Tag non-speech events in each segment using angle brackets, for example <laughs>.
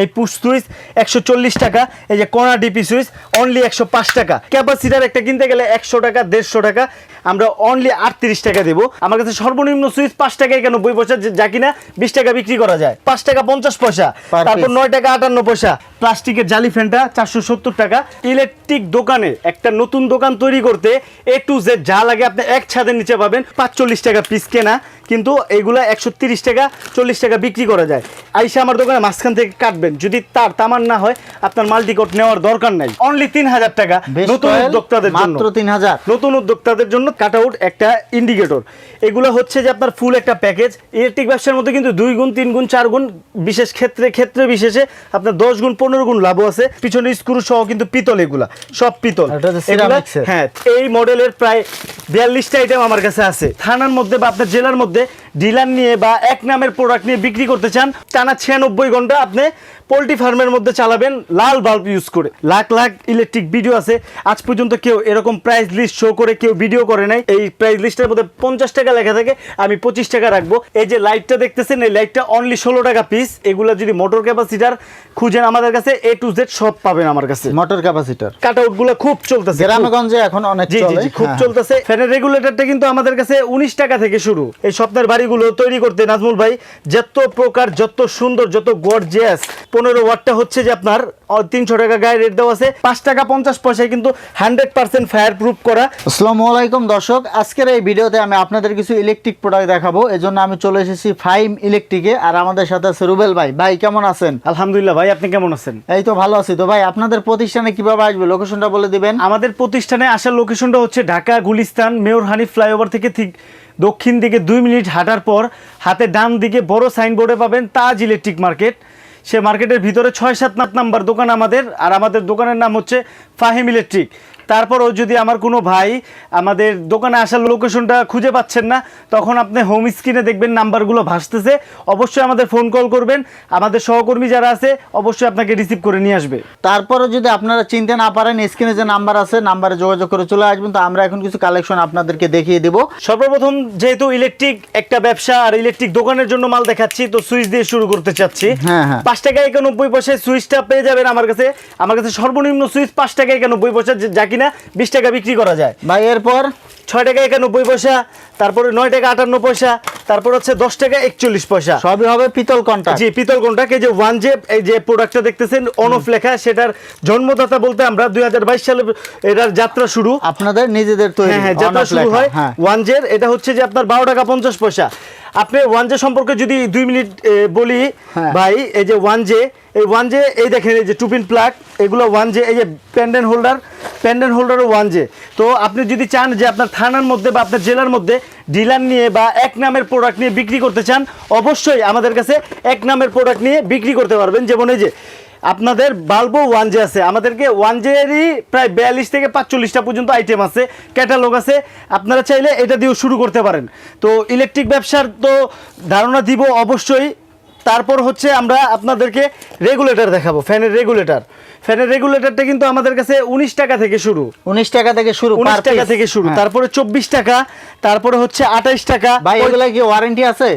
এই push switch একশো চল্লিশ টাকা, এই যে কোনা ডিপি সুইচ অনলি একশো পাঁচ টাকা। ক্যাপাসিটার একটা কিনতে গেলে একশো টাকা, দেড়শো টাকা আমরা অনলি আটত্রিশ টাকা দেবো। আমার কাছে সর্বনিম্ন সুইচ পাঁচ টাকা একানব্বই পয়সা যে- যা কিনা বিশ টাকা বিক্রি করা যায়। পাঁচ টাকা পঞ্চাশ পয়সা। তারপর নয় টাকা আটান্ন পয়সা। প্লাস্টিকের জালি ফ্যানটা চারশো সত্তর টাকা। ইলেকট্রিক দোকানে একটা নতুন দোকান তৈরি করতে এ টু জেড যা লাগে আপনি এক ছাদের নিচে পাবেন। পাঁচচল্লিশ টাকা পিস কেনা। কিন্তু এইগুলা একশো তিরিশ টাকা চল্লিশ টাকা বিক্রি করা যায়। আইসা আমার দোকানে মাঝখান থেকে কাটবেন। যদি তার তামার না হয় আপনার মাল্টিকট নেওয়ার দরকার নাই। অনলি তিন হাজার টাকা নতুন উদ্যোক্তাদের জন্য। মাত্র তিন হাজার। নতুন উদ্যোক্তাদের জন্য কাট আউট একটা ইন্ডিকেটর এগুলো হচ্ছে যে আপনার ফুল একটা প্যাকেজ ইলেকট্রিক ব্যবসার মধ্যে কিন্তু দুই গুণ তিন গুণ চার গুণ বিশেষ ক্ষেত্রে ক্ষেত্রে বিশেষে আপনার দশ গুণ পনেরো গুণ লাভও আছে। পিছনে স্ক্রু সহ কিন্তু পিতল এগুলা সব পিতল। হ্যাঁ এই মডেলের প্রায় বিয়াল্লিশটা আইটেম আমার কাছে আছে। থানার মধ্যে বা আপনার জেলার মধ্যে ডিলার নিয়ে বা এক নামের প্রোডাক্ট নিয়ে বিক্রি করতে চান টানা ছিয়ানব্বই ঘণ্টা আপনি পোলট্রি ফার্মের মধ্যে চালাবেন লাল বাল্ব ইউজ করে। লাখ লাখ ইলেকট্রিক ভিডিও আছে। আজ পর্যন্ত কেউ এরকম প্রাইস লিস্ট শো করে কেউ ভিডিও করে নাই। এই প্রাইস লিস্টের মধ্যে পঞ্চাশ টাকা লেখা থাকে আমি পঁচিশ টাকা রাখব। এই যে লাইটটা দেখতেছেন এই লাইটটা অনলি ষোলো টাকা পিস এগুলো যদি মোটর ক্যাপাসিটার খুঁজেন আমাদের কাছে এ টু জেড সব পাবেন আমার কাছে। মোটর ক্যাপাসিটার কাট আউটগুলো খুব চলতেছে। গ্রামেগঞ্জে এখন অনেক জি জি খুব হ্যাঁ, চলতেছে। ফ্যানের রেগুলেটরটা কিন্তু আমাদের কাছে উনিশ টাকা থেকে শুরু। এই স্বপ্নের বাড়িগুলো তৈরি করতে নাজমুল ভাই যত প্রকার যত সুন্দর যত গর্জিয়াস পনেরো ওয়াটটা হচ্ছে যে আপনার তিনশো টাকা গায়ে রেট দেওয়া আছে। পাঁচ টাকা পঞ্চাশ পয়সায় কিন্তু হান্ড্রেড পার্সেন্ট ফায়ার প্রুফ করা। আসসালামু আলাইকুম দর্শক আজকের এই ভিডিওতে আমি আপনাদের কিছু ইলেকট্রিক প্রোডাক্ট দেখাবো। এজন্য আমি চলে এসেছি ফাইম ইলেকট্রিকে আর আমাদের সাথে আছে রুবেল ভাই। ভাই কেমন আছেন? আলহামদুলিল্লাহ ভাই আপনি কেমন আছেন? এই তো ভালো আছি। তো ভাই আপনাদের প্রতিষ্ঠানে কীভাবে আসবে? লোকেশনটা বলে দিবেন। আমাদের প্রতিষ্ঠানে আসার লোকেশনটা হচ্ছে ঢাকা গুলিস্তান মেয়র হানিফ ফ্লাইওভার থেকে ঠিক দক্ষিণ দিকে দুই মিনিট হাঁটার পর হাতে ডান দিকে বড় সাইনবোর্ডে পাবেন তাজ ইলেকট্রিক মার্কেট সে মার্কেটের ভিতরে ছয় সাত নাম্বার দোকান আমাদের, আর আমাদের দোকানের নাম হচ্ছে ফাহিম ইলেকট্রিক। তারপরও যদি আমার কোনো ভাই আমাদের দোকানে আসার লোকেশনটা খুঁজে পাচ্ছেন না তখন আপনি হোম স্ক্রিনে দেখবেন নাম্বারগুলো ভাসতেছে। অবশ্যই আমাদের ফোন কল করবেন। আমাদের সহকর্মী যারা আছে অবশ্যই আপনাকে রিসিভ করে নিয়ে আসবে। তারপরে যদি আপনারা চিনতে না পারেন স্ক্রিনে যে নাম্বার আছে নাম্বারে যোগাযোগ করে চলে আসবেন। তো আমরা এখন কিছু কালেকশন আপনাদেরকে দেখিয়ে দিব। সর্বপ্রথম যেহেতু ইলেকট্রিক একটা ব্যবসা আর ইলেকট্রিক দোকানের জন্য মাল দেখাচ্ছি তো সুইচ দিয়ে শুরু করতে চাচ্ছি। হ্যাঁ, হ্যাঁ। পাঁচ টাকা একানব্বই পয়সায় সুইচটা পেয়ে যাবেন আমার কাছে। আমার কাছে সর্বনিম্ন সুইচ পাঁচ টাকা একানব্বই পয়সা যে- যা কিনা বিশ টাকা বিক্রি করা যায়। ভাই এরপর ছয় টাকা একানব্বই পয়সা তারপরে নয় টাকা আটান্ন পয়সা তারপর হচ্ছে দশ টাকা একচল্লিশ পয়সা। সবই হবে পিতল কন্টাক্ট জি পিতল কন্টাকে যে ওয়ান জে এই যে প্রোডাক্টটা দেখতেছেন অনফ লেখা সেটার জন্মদাতা বলতে আমরা দুই সালে এটার যাত্রা শুরু। আপনাদের নিজেদের তৈরি হ্যাঁ হ্যাঁ যাত্রা শুরু হয় হ্যাঁ। ওয়ান জের। এটা হচ্ছে যে আপনার বারো টাকা পঞ্চাশ পয়সা। আপনি ওয়ান জে সম্পর্কে যদি দুই মিনিট বলি হ্যাঁ। ভাই এই যে ওয়ান জে এই ওয়ান জে এই দেখেন এই যে টুপিন প্লাগ এগুলো ওয়ান জে এই যে প্যান্ডেন্ট হোল্ডার প্যান্ডেন্ট হোল্ডারও ওয়ান জে। তো আপনি যদি চান যে আপনার থানার মধ্যে বা আপনার জেলার মধ্যে ডিলার নিয়ে বা এক নামের প্রোডাক্ট নিয়ে বিক্রি করতে চান, অবশ্যই আমাদের কাছে এক নামের প্রোডাক্ট নিয়ে বিক্রি করতে পারবেন। যেমন এই যে আপনাদের বাল্বো ওয়ান জে আছে। আমাদেরকে ওয়ান জেরই প্রায় বিয়াল্লিশ থেকে পাঁচচল্লিশটা পর্যন্ত আইটেম আছে ক্যাটালগ আছে। আপনারা চাইলে এটা দিয়েও শুরু করতে পারেন। তো ইলেকট্রিক ব্যবসার তো ধারণা দিব অবশ্যই। তারপর হচ্ছে আমরা আপনাদেরকে রেগুলেটর দেখাবো ফ্যানের রেগুলেটর ফ্যানের রেগুলেটরটা কিন্তু আমাদের কাছে উনিশ টাকা থেকে শুরু। উনিশ টাকা থেকে শুরু উনিশ টাকা থেকে শুরু হ্যাঁ। তারপরে চব্বিশ টাকা তারপরে হচ্ছে আঠাইশ টাকা ভাই এগুলা কি ওয়ারেন্টি আছে?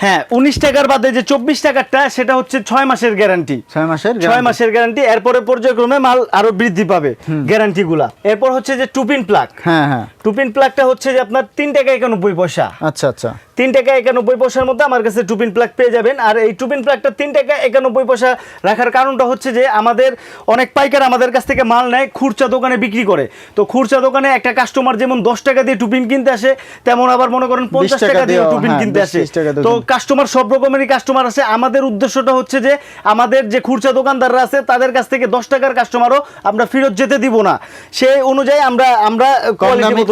হ্যাঁ উনিশ টাকার বাদে যে চব্বিশ টাকারটা সেটা হচ্ছে ছয় মাসের গ্যারান্টি ছয় মাসের ছয় মাসের গ্যারান্টি এরপরে পর্যায়ক্রমে মাল আরও বৃদ্ধি পাবে গ্যারান্টি গুলা এরপর হচ্ছে যে টুপিন প্লাগ হ্যাঁ হ্যাঁ। টুপিন প্লাগটা হচ্ছে যে আপনার তিন টাকা একানব্বই পয়সা। আচ্ছা আচ্ছা। তিন টাকা একানব্বই পয়সার মধ্যে আমার কাছে টুপিন প্লাগ পেয়ে যাবেন। আর এই টুপিন প্লাগটা তিন টাকা একানব্বই পয়সা রাখার কারণটা হচ্ছে যে আমাদের অনেক পাইকার আমাদের কাছ থেকে মাল নেয় খুরচা দোকানে বিক্রি করে। তো খুরচা দোকানে একটা কাস্টমার যেমন দশ টাকা দিয়ে টুপিন কিনতে আসে তেমন আবার মনে করেন পঞ্চাশ টাকা টাকা দিয়ে টুপিন হ্যাঁ, কিনতে আসে। তো। কাস্টমার সব রকমেরই কাস্টমার আছে। আমাদের উদ্দেশ্যটা হচ্ছে যে আমাদের যে খুরচা দোকানদাররা আছে তাদের কাছ থেকে দশ টাকার কাস্টমারও আমরা ফেরত যেতে দিব না। সেই অনুযায়ী আমরা আমরা কোয়ালিটি।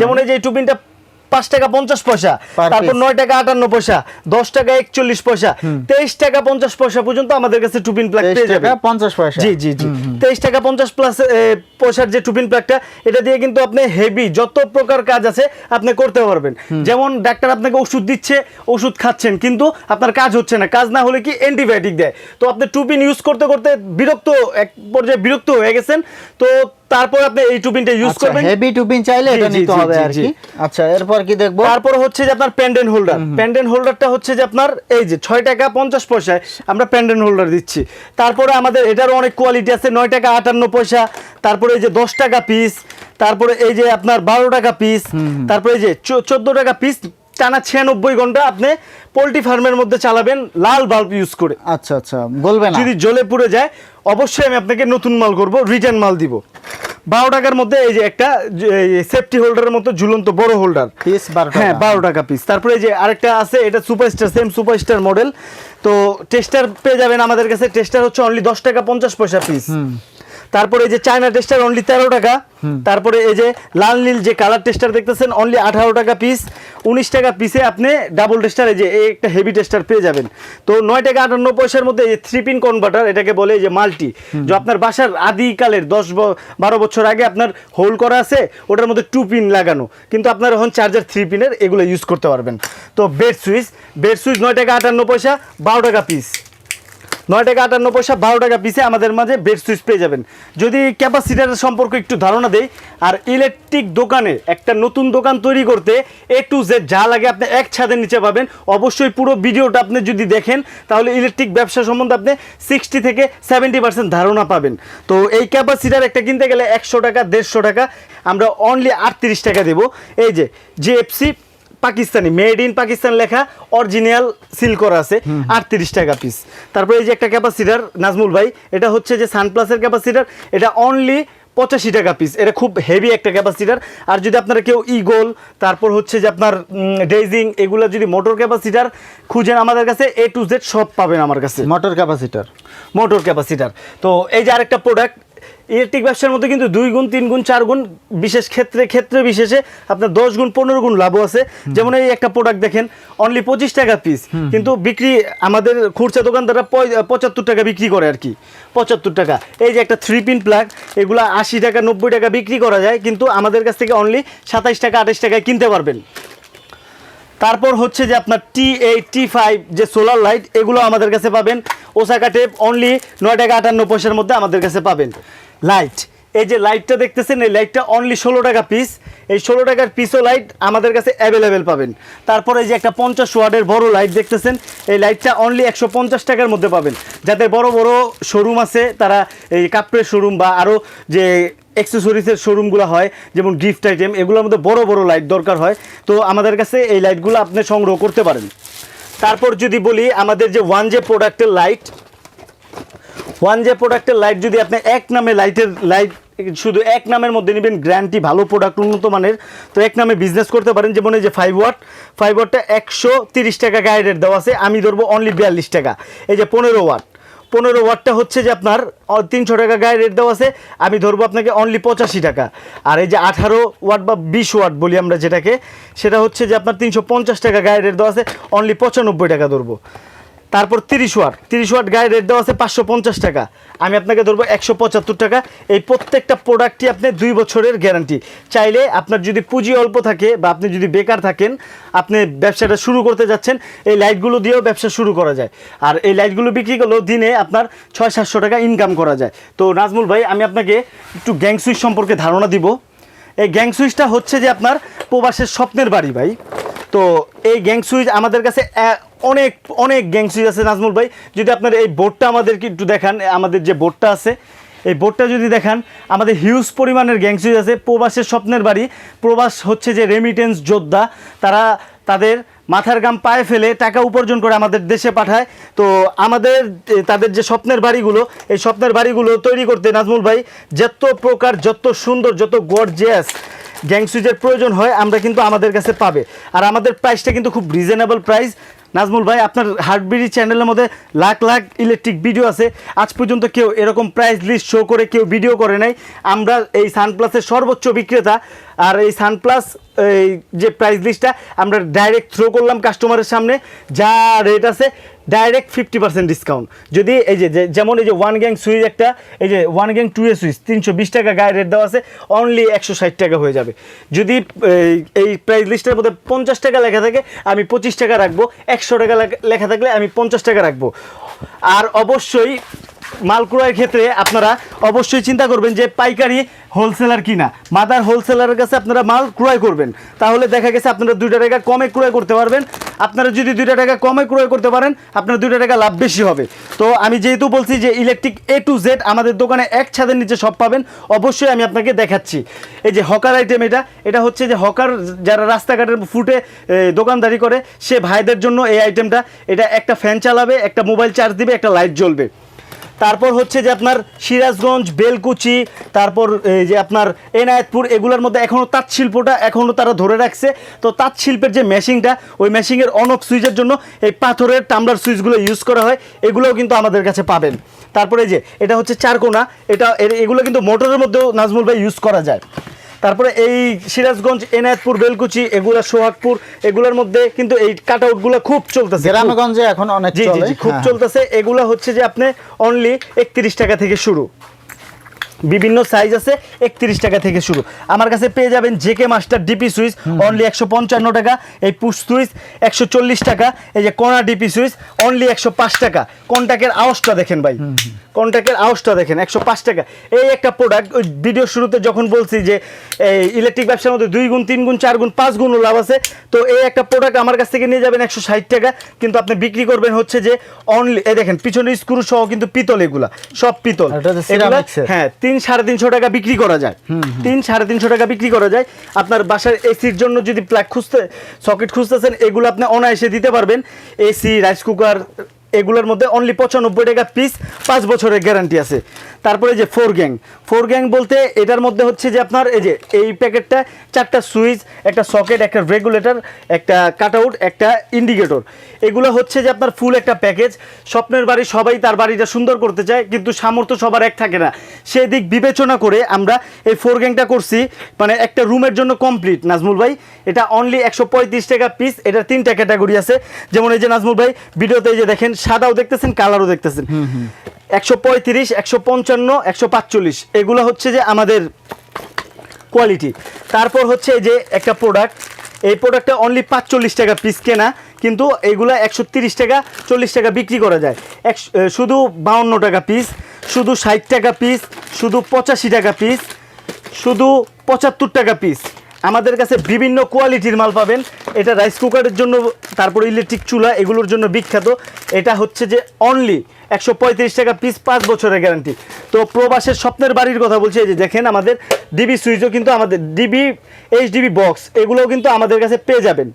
যেমন এই যে টুপিনটা পাঁচ টাকা পঞ্চাশ পয়সা তারপর নয় টাকা আটান্ন পয়সা দশ টাকা একচল্লিশ পয়সা তেইশ টাকা পঞ্চাশ পয়সা পর্যন্ত আমাদের কাছে টুপিন প্লাগ 23 পেয়ে যাবে 50 পয়সা। জি জি জি। তেইশ টাকা পঞ্চাশ প্লাস পয়সার যে টুপিন প্লাগটা এটা দিয়ে কিন্তু আপনি হেভি যত প্রকার কাজ আছে আপনি করতে পারবেন। যেমন ডাক্তার আপনাকে ওষুধ দিচ্ছে ওষুধ খাচ্ছেন কিন্তু আপনার কাজ হচ্ছে না। কাজ না হলে কি অ্যান্টিবায়োটিক দেয়? তো আপনি টুপিন ইউজ করতে করতে বিরক্ত এক পর্যায়ে বিরক্ত হয়ে গেছেন তো তারপর আপনি এই টুপিনটা ইউজ করবেন। হেভি টুপিন চাইলে এটা নিতে হবে আর কি। আচ্ছা এরপর কি দেখব? তারপর হচ্ছে যে আপনার প্যান্ডেন্ট হোল্ডার প্যান্ডেন্ট হোল্ডারটা হচ্ছে যে আপনার এই যে ছয় টাকা পঞ্চাশ পয়সায় আমরা প্যান্ডেন্ট হোল্ডার দিচ্ছি। তারপরে আমাদের এটারও অনেক কোয়ালিটি আছে নয় টাকা আটান্ন পয়সা। তারপরে এই যে দশ টাকা পিস তারপরে এই যে আপনার বারো টাকা পিস তারপরে এই যে চোদ্দ টাকা পিস টানা ছিয়ানব্বই ঘণ্টা আপনি পোলট্রি ফার্মের মধ্যে চালাবেন লাল বাল্ব ইউজ করে। আচ্ছা আচ্ছা বলবেন না। যদি জ্বলে পুড়ে যায় অবশ্যই আমি আপনাকে নতুন মাল করব রিটার্ন মাল দিব। বারো টাকার মধ্যে এই যে একটা সেফটি হোল্ডারের মতো ঝুলন্ত বড় হোল্ডার পিস বারো হ্যাঁ বারো টাকা পিস তারপরে এই যে আরেকটা আছে এটা সুপারস্টার সেম সুপারস্টার মডেল তো টেস্টার পেয়ে যাবেন আমাদের কাছে। টেস্টার হচ্ছে অনলি দশ টাকা পঞ্চাশ পয়সা পিস তারপরে এই যে চায়না টেস্টার অনলি তেরো টাকা। তারপরে এই যে লাল নীল যে কালার টেস্টার দেখতেছেন অনলি আঠারো টাকা পিস উনিশ টাকা পিসে আপনি ডাবল টেস্টার এই যে এই একটা হেভি টেস্টার পেয়ে যাবেন। তো নয় টাকা আটান্ন পয়সার মধ্যে এই থ্রি পিন কনভার্টার এটাকে বলে এই যে মাল্টি যে আপনার বাসার আদিকালের দশ ব- বারো বছর আগে আপনার হোল করা আছে ওটার মধ্যে টু পিন লাগানো। কিন্তু আপনার এখন চার্জার থ্রি পিনের এগুলো ইউজ করতে পারবেন। তো বেড সুইচ বেড সুইচ নয় টাকা আটান্ন পয়সা বারো টাকা পিস নয় টাকা আটান্ন পয়সা, বারো টাকা পিসে আমাদের মাঝে বেড সুইচ পেয়ে যাবেন। যদি ক্যাপাসিটারের সম্পর্কে একটু ধারণা দেই, আর ইলেকট্রিক দোকানে একটা নতুন দোকান তৈরি করতে এ টু জেড যা লাগে আপনি এক ছাদের নিচে পাবেন। অবশ্যই পুরো ভিডিওটা আপনি যদি দেখেন, তাহলে ইলেকট্রিক ব্যবসা সম্বন্ধে আপনি সিক্সটি থেকে সেভেন্টি পার্সেন্ট ধারণা পাবেন। তো এই ক্যাপাসিটার একটা কিনতে গেলে একশো টাকা, দেড়শো টাকা, আমরা অনলি আটত্রিশ টাকা দেবো। এই যে G F C Pakistani made in Pakistan লেখা অরিজিনাল সিল করা আছে আটত্রিশ টাকা পিস তারপরে এই যে একটা ক্যাপাসিটার নাজমুল ভাই এটা হচ্ছে যে সানপ্লাসের ক্যাপাসিটার এটা অনলি পঁচাশি টাকা পিস এটা খুব হেভি একটা ক্যাপাসিটার আর যদি আপনারা কেউ ইগোল তারপর হচ্ছে যে আপনার ডেজিং এগুলো যদি মোটর ক্যাপাসিটার খুঁজেন আমাদের কাছে এ টু জেড সব পাবেন আমার কাছে। মোটর ক্যাপাসিটার মোটর ক্যাপাসিটার তো এই যে আরেকটা প্রোডাক্ট ইলেকট্রিক ব্যবসার মধ্যে কিন্তু দুই গুণ তিন গুণ চার গুণ বিশেষ ক্ষেত্রে ক্ষেত্রে বিশেষে আপনার দশ গুণ পনেরো গুণ লাভও আছে। যেমন এই একটা প্রোডাক্ট দেখেন অনলি পঁচিশ টাকা পিস কিন্তু বিক্রি আমাদের খুচরা দোকানদাররা পঁচাত্তর টাকা বিক্রি করে আর কি পঁচাত্তর টাকা। এই যে একটা থ্রি পিন প্লাগ এগুলো আশি টাকা নব্বই টাকা বিক্রি করা যায় কিন্তু আমাদের কাছ থেকে অনলি সাতাইশ টাকা আঠাইশ টাকায় কিনতে পারবেন। তারপর হচ্ছে যে আপনার টি এইট টি ফাইভ যে সোলার লাইট এগুলো আমাদের কাছে পাবেন। ওসাকা টেপ অনলি নয় টাকা আটান্ন পয়সার মধ্যে আমাদের কাছে পাবেন। লাইট এই যে লাইটটা দেখতেছেন, এই লাইটটা অনলি ষোলো টাকা পিস এই ষোলো টাকার পিসও লাইট আমাদের কাছে অ্যাভেলেবেল পাবেন। তারপর এই যে একটা পঞ্চাশ ওয়ার্ডের বড় লাইট দেখতেছেন, এই লাইটটা অনলি একশো পঞ্চাশ টাকার মধ্যে পাবেন। যাদের বড় বড় শোরুম আছে, তারা এই কাপড়ের শোরুম বা আরও যে অ্যাক্সেসরিজের শোরুমগুলো হয়, যেমন গিফট আইটেম এগুলোর মধ্যে বড় বড় লাইট দরকার হয়। তো আমাদের কাছে এই লাইটগুলো আপনি সংগ্রহ করতে পারেন। তারপর যদি বলি, আমাদের যে ওয়ান জে প্রোডাক্টের লাইট ওয়ান জে প্রোডাক্টের লাইট যদি আপনি এক নামে লাইটের লাইট শুধু এক নামের মধ্যে নেবেন গ্যারান্টি ভালো প্রোডাক্ট উন্নত মানের, তো এক নামে বিজনেস করতে পারেন। যেমন এই যে ফাইভ ওয়াট ফাইভ ওয়াটটা একশো তিরিশ টাকা গাইডের দেওয়া আছে। আমি ধরবো অনলি বিয়াল্লিশ টাকা। এই যে পনেরো ওয়াট পনেরো ওয়াটটা হচ্ছে যে আপনার তিনশো টাকা গায়ে রেট দেওয়া আছে। আমি ধরবো আপনাকে অনলি পঁচাশি টাকা। আর এই যে আঠারো ওয়াট বা বিশ ওয়াট বলি আমরা যেটাকে, সেটা হচ্ছে যে আপনার তিনশো পঞ্চাশ টাকা গায়ে রেট দেওয়া আছে। অনলি পঁচানব্বই টাকা ধরবো। তারপর তিরিশ ওয়াট। তিরিশ ওয়াট গায়ে রেট দেওয়া আছে পাঁচশো পঞ্চাশ টাকা। আমি আপনাকে ধরবো একশো পঁচাত্তর টাকা। এই প্রত্যেকটা প্রোডাক্টই আপনি দুই বছরের গ্যারান্টি চাইলে আপনার যদি পুঁজি অল্প থাকে বা আপনি যদি বেকার থাকেন, আপনি ব্যবসাটা শুরু করতে যাচ্ছেন, এই লাইটগুলো দিয়েও ব্যবসা শুরু করা যায়। আর এই লাইটগুলো বিক্রি করলেও দিনে আপনার ছয় সাতশো টাকা ইনকাম করা যায়। তো নাজমুল ভাই, আমি আপনাকে একটু গ্যাং সুইচ সম্পর্কে ধারণা দিব। এই গ্যাং সুইচটা হচ্ছে যে আপনার প্রবাসের স্বপ্নের বাড়ি ভাই। তো এই গ্যাং সুইচ আমাদের কাছে অনেক অনেক গ্যাং সুইচ আছে নাজমুল ভাই। যদি আপনার এই বোর্ডটা আমাদেরকে একটু দেখান আমাদের যে বোর্ডটা আছে, এই বোর্ডটা যদি দেখান, আমাদের হিউজ পরিমাণের গ্যাং সুইচ আছে, প্রবাসের স্বপ্নের বাড়ি। প্রবাস হচ্ছে যে রেমিটেন্স যোদ্ধা, তারা তাদের মাথার গাম পায়ে ফেলে টাকা উপার্জন করে আমাদের দেশে পাঠায়। তো আমাদের, তাদের যে স্বপ্নের বাড়িগুলো, এই স্বপ্নের বাড়িগুলো তৈরি করতে নাজমুল ভাই যত প্রকার, যত সুন্দর, যত গর্জিয়াস গ্যাং সুইচের প্রয়োজন হয়, আমরা কিন্তু আমাদের কাছে পাবে। আর আমাদের প্রাইসটা কিন্তু খুব রিজনেবল প্রাইস নাজমুল ভাই, আপনার হার্টবিডি চ্যানেলের মধ্যে লাখ লাখ ইলেকট্রিক ভিডিও আছে। আজ পর্যন্ত কেউ এরকম প্রাইস লিস্ট শো করে কেউ ভিডিও করে নাই। আমরা এই সানপ্লাসের সর্বোচ্চ বিক্রেতা আর এই সানপ্লাস এই যে প্রাইস লিস্টটা আমরা ডাইরেক্ট থ্রো করলাম কাস্টমারের সামনে। যা রেট আছে ডাইরেক্ট ফিফটি পার্সেন্ট ডিসকাউন্ট যদি এই যে যেমন এই যে ওয়ান গ্যাং সুইচ একটা, এই যে one gang two A switch তিনশো বিশ টাকা গায়ে রেট দেওয়া আছে অনলি একশো ষাট টাকা হয়ে যাবে। যদি, এই- প্রাইস লিস্টের মধ্যে পঞ্চাশ টাকা লেখা থাকে, আমি পঁচিশ টাকা রাখব, একশো টাকা লেখা থাকলে আমি পঞ্চাশ টাকা রাখব। আর অবশ্যই মাল ক্রয়ের ক্ষেত্রে আপনারা অবশ্যই চিন্তা করবেন যে পাইকারি হোলসেলার কিনা। মাদার হোলসেলারের কাছে আপনারা মাল ক্রয় করবেন। তাহলে দেখা গেছে আপনারা দুইটা টাকা কমে ক্রয় করতে পারবেন। আপনারা যদি দুইটা টাকা কমে ক্রয় করতে পারেন, আপনার দুইটা টাকা লাভ বেশি হবে। তো আমি যেহেতু বলছি যে ইলেকট্রিক এ টু জেড আমাদের দোকানে এক ছাদের নিচে সব পাবেন, অবশ্যই আমি আপনাকে দেখাচ্ছি। এই যে হকার আইটেম এটা এটা হচ্ছে যে হকার যারা রাস্তাঘাটের ফুটে দোকানদারি করে, সে ভাইদের জন্য এই আইটেমটা এটা একটা ফ্যান চালাবে, একটা মোবাইল চার্জ দিবে, একটা লাইট জ্বলবে। তারপর হচ্ছে যে আপনার সিরাজগঞ্জ, বেলকুচি, তারপর এই যে আপনার এনায়েতপুর, এগুলোর মধ্যে এখনও তাঁত শিল্পটা এখনও তারা ধরে রাখছে। তো তাঁত শিল্পের যে মেশিনটা, ওই মেশিনের অনক সুইচের জন্য এই পাথরের টামলার সুইচগুলো ইউজ করা হয়। এগুলোও কিন্তু আমাদের কাছে পাবেন। তারপরে যে, এটা হচ্ছে চারকোনা। এটা এগুলো কিন্তু মোটরের মধ্যেও নাজমুল ভাই ইউজ করা যায়। তারপরে এই সিরাজগঞ্জ এনায়েতপুর বেলকুচি এগুলা সোহাগপুর এগুলোর মধ্যে কিন্তু এই কাট আউটগুলো খুব চলতেছে। গ্রামগঞ্জে এখন অনেক জি জি খুব হ্যাঁ, চলতেছে। এগুলো হচ্ছে যে আপনি অনলি একত্রিশ টাকা থেকে শুরু। বিভিন্ন সাইজ আছে একত্রিশ টাকা থেকে শুরু। আমার কাছে পেয়ে যাবেন J K master D P switch only একশো পঞ্চান্ন টাকা। এই পুশ সুইচ একশো চল্লিশ টাকা। এই যে কণা ডিপি সুইচ অনলি একশো পাঁচ টাকা। কন্টাক্টের আওয়াজটা দেখেন ভাই। কন্টাক্টের আওয়াজটা দেখেন একশো পাঁচ টাকা। এই একটা প্রোডাক্ট ওই ভিডিও শুরুতে যখন বলছি যে এই ইলেকট্রিক ব্যবসার মধ্যে দুই গুণ তিন গুণ চার গুণ পাঁচ গুণ লাভ আছে তো এই একটা প্রোডাক্ট আমার কাছ থেকে নিয়ে যাবেন একশো ষাট টাকা। কিন্তু আপনি বিক্রি করবেন হচ্ছে যে অনলি এই দেখেন পিছনে স্ক্রু সহ কিন্তু পিতল এগুলা সব পিতল। হ্যাঁ তিন সাড়ে তিনশো টাকা বিক্রি করা যায়। তিন সাড়ে তিনশো টাকা বিক্রি করা যায়। আপনার বাসার এসির জন্য যদি প্লাগ খুঁজতে সকেট খুঁজতেছেন এগুলো আপনি অনায়াসে দিতে পারবেন। এসি রাইস কুকার এগুলোর মধ্যে অনলি পঁচানব্বই টাকা পিস পাঁচ বছরের গ্যারান্টি আছে। তারপরে যে ফোর গ্যাং ফোর গ্যাং বলতে এটার মধ্যে হচ্ছে যে আপনার এই যে, এই প্যাকেটটা চারটা সুইচ একটা সকেট একটা রেগুলেটর একটা কাট আউট একটা ইন্ডিকেটর এগুলো হচ্ছে যে আপনার ফুল একটা প্যাকেজ স্বপ্নের বাড়ি সবাই তার বাড়িটা সুন্দর করতে চায়, কিন্তু সামর্থ্য সবার এক থাকে না। সেই দিক বিবেচনা করে আমরা এই ফোর গ্যাংটা করছি মানে একটা রুমের জন্য কমপ্লিট নাজমুল ভাই, এটা অনলি একশো পঁয়ত্রিশ টাকা পিস এটা তিনটা ক্যাটাগরি আছে। যেমন এই যে নাজমুল ভাই, ভিডিওতে এই যে দেখেন সাদাও দেখতেছেন কালারও দেখতেছেন। একশো পঁয়ত্রিশ একশো পঞ্চান্ন একশো পাঁচচল্লিশ। এগুলো হচ্ছে যে আমাদের কোয়ালিটি। তারপর হচ্ছে এই যে একটা প্রোডাক্ট এই প্রোডাক্টটা অনলি পাঁচচল্লিশ টাকা পিস কেনা কিন্তু এগুলো একশো তিরিশ টাকা চল্লিশ টাকা বিক্রি করা যায়। একশো এ, শুধু বাউন্ন টাকা পিস শুধু ষাট টাকা পিস শুধু পঁচাশি টাকা পিস শুধু পঁচাত্তর টাকা পিস আমাদের কাছে বিভিন্ন কোয়ালিটির মাল পাবেন। এটা রাইস কুকারের জন্য, তারপর ইলেকট্রিক চুলা, এগুলোর জন্য বিখ্যাত। এটা হচ্ছে যে অনলি একশো পঁয়ত্রিশ টাকা পিস পাঁচ বছরের গ্যারান্টি তো প্রবাসের স্বপ্নের বাড়ির কথা বলছি, এই যে দেখেন আমাদের ডিবি সুইচও কিন্তু আমাদের ডিবি এইচডিবি বক্স এগুলোও কিন্তু আমাদের কাছে পেয়ে যাবেন।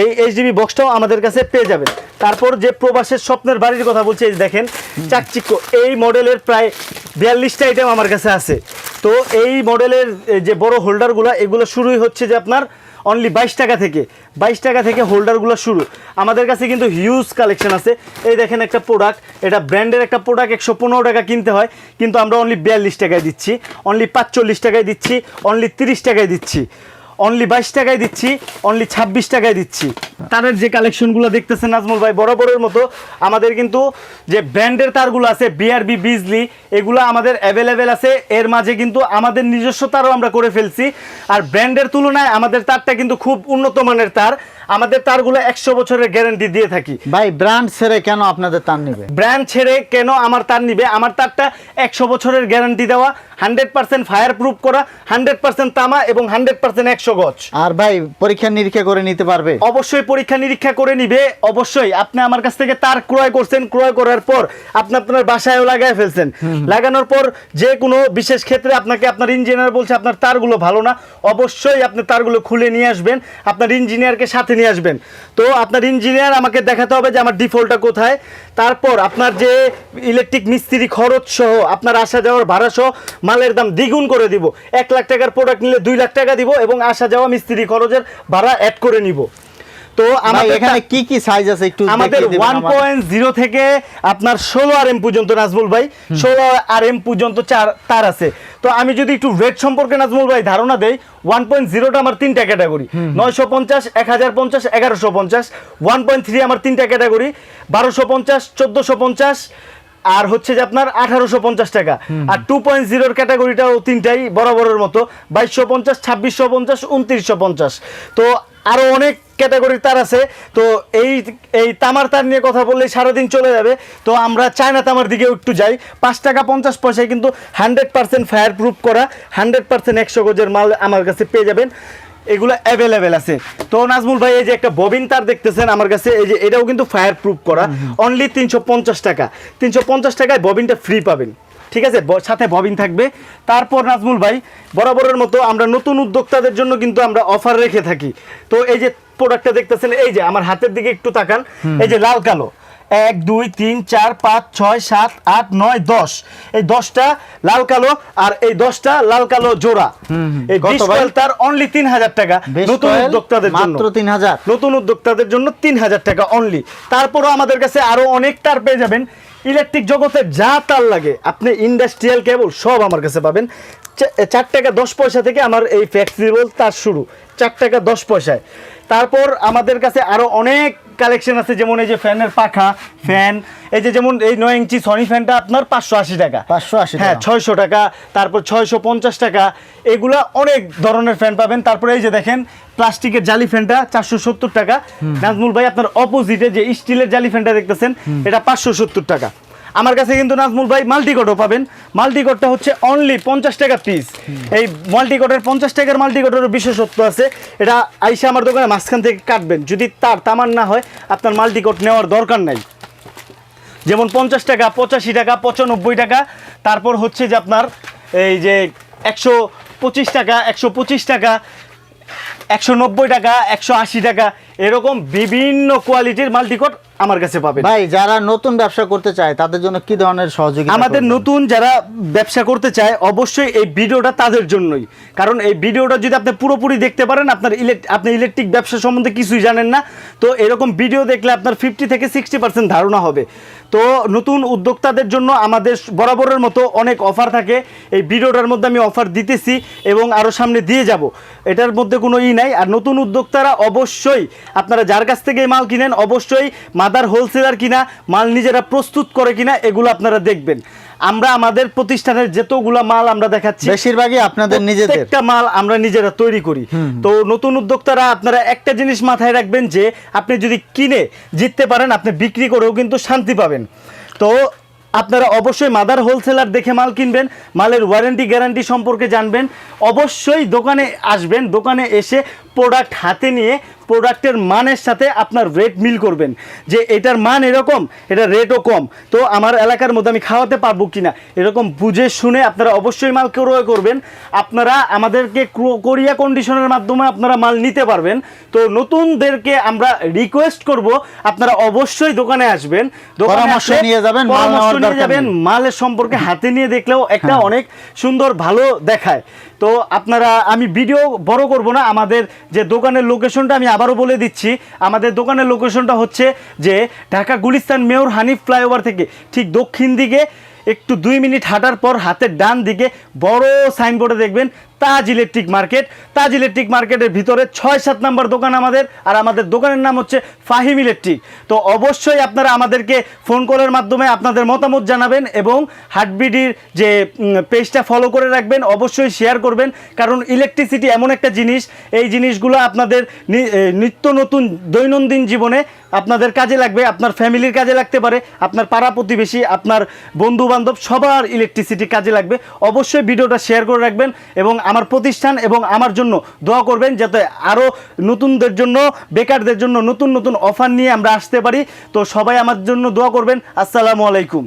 এই এইচডিবি বক্সটাও আমাদের কাছে পেয়ে যাবেন। তারপর যে প্রবাসের স্বপ্নের বাড়ির কথা বলছি, এই যে দেখেন চাকচিক্য, এই মডেলের প্রায় বিয়াল্লিশটা আইটেম আমার কাছে আছে। তো এই মডেলের যে বড় হোল্ডারগুলো এগুলো শুরুই হচ্ছে যে আপনার অনলি বাইশ টাকা থেকে। বাইশ টাকা থেকে হোল্ডারগুলো শুরু। আমাদের কাছে কিন্তু হিউজ কালেকশন আছে। এই দেখেন একটা প্রোডাক্ট এটা ব্র্যান্ডের একটা প্রোডাক্ট একশো পনেরো টাকা কিনতে হয়। কিন্তু আমরা অনলি বিয়াল্লিশ টাকায় দিচ্ছি অনলি পাঁচচল্লিশ টাকায় দিচ্ছি অনলি তিরিশ টাকায় দিচ্ছি। অনলি বাইশ টাকায় দিচ্ছি অনলি ছাব্বিশ টাকায় দিচ্ছি। তারের যে কালেকশনগুলো দেখতেছেন নাজমুল ভাই বরাবরের মতো, আমাদের কিন্তু যে ব্র্যান্ডের তারগুলো আছে বিআরবি বিজলি এগুলো আমাদের অ্যাভেলেবেল আছে। এর মাঝে কিন্তু আমাদের নিজস্ব তারও আমরা করে ফেলছি। আর ব্র্যান্ডের তুলনায় আমাদের তারটা কিন্তু খুব উন্নত মানের তার। আমাদের তারগুলো একশো বছরের গ্যারেন্টি দিয়ে থাকি। ভাই ব্র্যান্ড ছেড়ে কেন আপনাদের তার নিবে? ব্র্যান্ড ছেড়ে কেন আমার তার নিবে? আমার তারটা একশো বছরের গ্যারান্টি দেওয়া হান্ড্রেড পার্সেন্ট ফায়ার প্রুফ করা হান্ড্রেড পার্সেন্ট তামা এবং হান্ড্রেড পার্সেন্ট একশো গজ। আর ভাই পরীক্ষা নিরীক্ষা করে নিতে পারবে? অবশ্যই পরীক্ষা নিরীক্ষা করে নিবে। অবশ্যই আপনি আমার কাছ থেকে তার ক্রয় করছেন। ক্রয় করার পর আপনি আপনার বাসায়ও লাগাই ফেলছেন। লাগানোর পর যে কোনো বিশেষ ক্ষেত্রে আপনাকে আপনার ইঞ্জিনিয়ার বলছে আপনার তারগুলো ভালো না। অবশ্যই আপনি তারগুলো খুলে নিয়ে আসবেন। আপনার ইঞ্জিনিয়ারকে সাথে নিয়ে আসবেন। তো আপনার ইঞ্জিনিয়ার আমাকে দেখাতে হবে যে আমার ডিফল্টটা কোথায়। তারপর আপনার যে ইলেকট্রিক মিস্ত্রি খরচ সহ আপনার আসা যাওয়ার ভাড়া সহ মালের দাম দ্বিগুণ করে দিব। এক লাখ টাকার প্রোডাক্ট নিলে দুই লাখ টাকা দিব এবং আসা যাওয়া মিস্ত্রি খরচের ভাড়া অ্যাড করে নিব। তো আমার এখানে কি কি সাইজ আছে একটু আমাদের দেখিয়ে ওয়ান পয়েন্ট জিরো থেকে আপনার ষোলো আর এম পর্যন্ত নাজমুল ভাই ষোলো আর এম পর্যন্ত চার তার আছে। তো আমি যদি একটু রেট সম্পর্কে নাজমুল ভাই ধারণা দেই ওয়ান পয়েন্ট জিরোটা আমার তিনটা ক্যাটাগরি নয়শো পঞ্চাশ এক হাজার পঞ্চাশ এগারোশো পঞ্চাশ। ওয়ান পয়েন্ট থ্রি আমার তিনটা ক্যাটাগরি বারোশো পঞ্চাশ চোদ্দোশো পঞ্চাশ আর হচ্ছে যে আপনার আঠারোশো পঞ্চাশ টাকা। আর টু পয়েন্ট জিরোর ক্যাটাগরিটাও তিনটাই বরাবরের মতো। বাইশশো পঞ্চাশ ছাব্বিশশো পঞ্চাশ উনত্রিশশো পঞ্চাশ। তো আরও অনেক ক্যাটাগরির তার আছে। তো এই এই তামার তার নিয়ে কথা বললেই সারাদিন চলে যাবে। তো আমরা চায়না তামার দিকেও একটু যাই। পাঁচ টাকা পঞ্চাশ পয়সায় কিন্তু হান্ড্রেড পার্সেন্ট ফায়ার প্রুফ করা হান্ড্রেড পার্সেন্ট একশো গজের মাল আমার কাছে পেয়ে যাবেন। এগুলো অ্যাভেলেবেল আছে। তো নাজমুল ভাই এই যে একটা ববিন তার দেখতেছেন আমার কাছে এই যে এটাও কিন্তু ফায়ার প্রুফ করা অনলি তিনশো পঞ্চাশ টাকা। তিনশো পঞ্চাশ টাকায় ববিনটা ফ্রি পাবেন। ঠিক আছে? সাথে ববিন থাকবে। তারপর নাজমুল ভাই বরাবরের মতো আমরা নতুন উদ্যোক্তাদের জন্য কিন্তু আমরা অফার রেখে থাকি। তো এই যে প্রোডাক্টটা দেখতেছেন এই যে আমার হাতের দিকে একটু তাকান। এই যে লাল কালো। এক দুই তিন চার পাঁচ ছয় সাত আট নয় দশ। এই দশটা লাল কালো আর এই দশটা লাল কালো জোড়া। এই তার অনলি তিন হাজার টাকা। নতুন উদ্যোক্তাদের জন্য। মাত্র 3000 নতুন উদ্যোক্তাদের জন্য তিন হাজার টাকা অনলি তারপরও আমাদের কাছে আরও অনেক তার পেয়ে যাবেন। ইলেকট্রিক জগতে যা তার লাগে আপনি ইন্ডাস্ট্রিয়াল কেবল সব আমার কাছে পাবেন। চার টাকা দশ পয়সা থেকে আমার এই ফ্লেক্সিবল তার শুরু। চার টাকা দশ পয়সায়। তারপর আমাদের কাছে আরও অনেক কালেকশন আছে যেমন এই যে ফ্যানের পাখা ফ্যান এই যে যেমন এই নয় ইঞ্চি সনি ফ্যানটা আপনার পাঁচশো আশি টাকা। 580 হ্যাঁ ছয়শো টাকা তারপর ছয়শো পঞ্চাশ টাকা এগুলা অনেক ধরনের ফ্যান পাবেন। তারপরে এই যে দেখেন প্লাস্টিকের জালি ফ্যানটা চারশো সত্তর টাকা। নাজমুল ভাই আপনার অপোজিটে যে স্টিলের জালি ফ্যানটা দেখতেছেন এটা পাঁচশো সত্তর টাকা। আমার কাছে কিন্তু নাজমুল ভাই মাল্টিকটও পাবেন। মাল্টিকটটা হচ্ছে অনলি পঞ্চাশ টাকা পিস এই মাল্টিকটের পঞ্চাশ টাকার মাল্টিকটের বিশেষত্ব আছে। এটা আইসা আমার দোকানে মাঝখান থেকে কাটবেন। যদি তার তামান না হয়, আপনার মাল্টিকট নেওয়ার দরকার নাই। যেমন পঞ্চাশ টাকা, পঁচাশি টাকা, পঁচানব্বই টাকা। তারপর হচ্ছে যে আপনার এই যে একশো পঁচিশ টাকা, একশো পঁচিশ টাকা। একশো নব্বই টাকা একশো আশি টাকা এরকম বিভিন্ন কোয়ালিটির মাল্টিকট আমার কাছে পাবেন। ভাই যারা নতুন ব্যবসা করতে চায় তাদের জন্য কি ধরনের সহযোগিতা আমাদের নতুন যারা ব্যবসা করতে চায় অবশ্যই এই ভিডিওটা তাদের জন্যই। কারণ এই ভিডিওটা যদি আপনি পুরোপুরি দেখতে পারেন আপনার ইলেক- আপনি ইলেকট্রিক ব্যবসা সম্বন্ধে কিছুই জানেন না তো এরকম ভিডিও দেখলে আপনার ফিফটি থেকে সিক্সটি পার্সেন্ট ধারণা হবে। তো নতুন উদ্যোক্তাদের জন্য আমাদের বরাবরের মতো অনেক অফার থাকে। এই ভিডিওটার মধ্যে আমি অফার দিতেছি এবং আরও সামনে দিয়ে যাব। এটার মধ্যে কোনো ই নাই আর নতুন উদ্যোক্তারা অবশ্যই আপনারা যার কাছ থেকে মাল কিনেন অবশ্যই মাদার হোলসেলার কিনা মাল নিজেরা প্রস্তুত করে কিনা এগুলো আপনারা দেখবেন। আমরা আমাদের প্রতিষ্ঠানের যতগুলা মাল আমরা দেখাচ্ছি বেশিরভাগই আপনাদের নিজেদের। একটা মাল আমরা নিজেরা তৈরি করি। তো নতুন উদ্যোক্তারা আপনারা একটা জিনিস মাথায় রাখবেন যে আপনি যদি কিনে জিততে পারেন আপনি বিক্রি করেও কিন্তু শান্তি পাবেন। তো আপনারা অবশ্যই মাদার হোলসেলার দেখে মাল কিনবেন, মালের ওয়ারেন্টি গ্যারান্টি সম্পর্কে জানবেন। অবশ্যই দোকানে আসবেন, দোকানে এসে প্রোডাক্ট হাতে নিয়ে প্রোডাক্টের মানের সাথে আপনার রেট মিল করবেন। যে এটার মান এরকম এটা রেটও কম। তো আমার এলাকার মধ্যে আমি খাওয়াতে পারব কিনা এরকম বুঝে শুনে আপনারা অবশ্যই মাল ক্রয় করবেন। আপনারা আমাদেরকে কোরিয়া কন্ডিশনের মাধ্যমে আপনারা মাল নিতে পারবেন। তো নতুনদেরকে আমরা রিকোয়েস্ট করব আপনারা অবশ্যই দোকানে আসবেন। দোকানে পরামর্শ নিয়ে যাবেন, মাল পরামর্শ নিয়ে যাবেন মালের সম্পর্কে <laughs> হাতে নিয়ে দেখলেও একটা হ্যাঁ। অনেক সুন্দর ভালো দেখায়। তো আপনারা, আমি ভিডিও বড় করব না, আমাদের যে দোকানের লোকেশনটা আমি আবারও বলে দিচ্ছি। আমাদের দোকানের লোকেশনটা হচ্ছে যে ঢাকা গুলিস্তান মেয়র হানিফ ফ্লাইওভার থেকে ঠিক দক্ষিণ দিকে, একটু দুই মিনিট হাঁটার পর হাতের ডান দিকে বড় সাইনবোর্ডে দেখবেন Taj electric market. Taj electric মার্কেটের ভিতরে ছয় সাত নাম্বার দোকান আমাদের, আর আমাদের দোকানের নাম হচ্ছে ফাহিম ইলেকট্রিক। তো অবশ্যই আপনারা আমাদেরকে ফোন কলের মাধ্যমে আপনাদের মতামত জানাবেন এবং হার্টবিডির যে পেজটা ফলো করে রাখবেন, অবশ্যই শেয়ার করবেন। কারণ ইলেকট্রিসিটি এমন একটা জিনিস, এই জিনিসগুলো আপনাদের নিত্য নতুন দৈনন্দিন জীবনে আপনাদের কাজে লাগবে, আপনার ফ্যামিলির কাজে লাগতে পারে, আপনার পাড়া প্রতিবেশী, আপনার বন্ধু বান্ধব সবার ইলেকট্রিসিটি কাজে লাগবে। অবশ্যই ভিডিওটা শেয়ার করে রাখবেন এবং আমার প্রতিষ্ঠান এবং আমার জন্য দোয়া করবেন যাতে আরও নতুনদের জন্য, বেকারদের জন্য নতুন নতুন অফার নিয়ে আমরা আসতে পারি। তো সবাই আমার জন্য দোয়া করবেন। আসসালামু আলাইকুম।